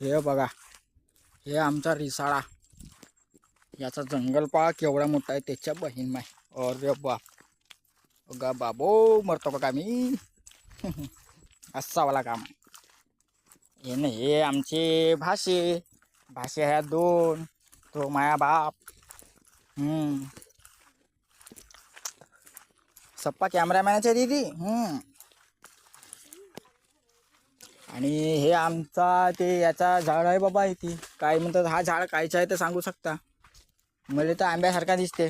हे बघा हे आमचा रिसाळा. याचा जंगल पहा केवढा मोठा आहे त्याच्या बहीण माय अरे बाप. गा बाबो मरतो का मी? असावाला काम. हे ना हे आमचे भाषे भाषे ह्या दोन तो माया बाप. हम्म. सप्पा कॅमेरामॅनच्या दीदी? हम्म. आणि हे आमचा ते याचा झाड आहे बाबा इथे. काय म्हणतात हा झाड कायचा आहे ते सांगू शकता. मला तर आंब्यासारखा दिसते.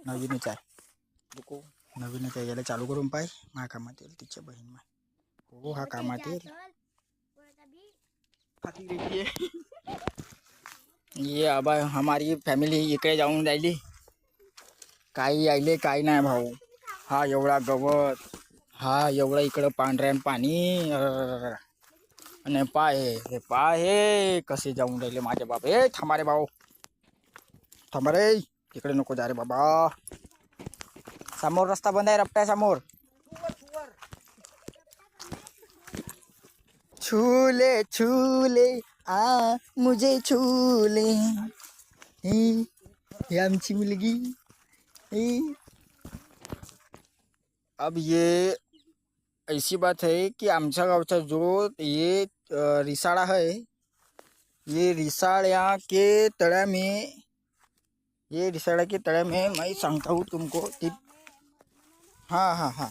नवीनच आहे. नवीनच आहे याला चालू करून पाय. मा कामात येईल तिच्या बहीण मा. हो हा कामात येईल ये आबा हमारी फॅमिली इकडे जाऊन राहिली काही आले काही नाही भाऊ। हा एवढा गवत। हा एवढा इकडं पांढऱ्यान पाणी आणि पाय हे पाय हे कसे जाऊन राहिले माझे बाप ए थांबा रे भाऊ। थांबा रे इकडे नको जा रे बाबा। समोर रस्ता बंद आहे रपट्या समोर। छुले छूले। आ, मुझे छूले। हे हे आमची मुलगी। अब ये ऐसी बात है कि आमच्या गावचा जो ये रिसाड़ा है, ये रिसाड़ के तड़ा में, ये रिसाड़ा के तड़ा में मैं सांगता हूँ तुमको ती हाँ हाँ हाँ।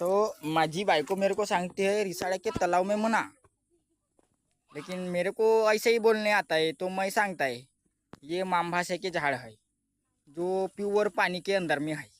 तो माझी बायको मेरे को सांगती है रिसाड़ा के तालाब में मना। लेकिन मेरे को ऐसे ही बोलने आता है तो मैं सांगता है ये माम भाषा के झाड़ है जो प्योर पानी के अंदर में है।